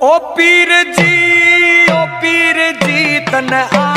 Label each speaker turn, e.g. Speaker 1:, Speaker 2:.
Speaker 1: ਓ ਪੀਰ ਜੀ ਓ ਪੀਰ ਜੀ ਤਨ ਆਣਾ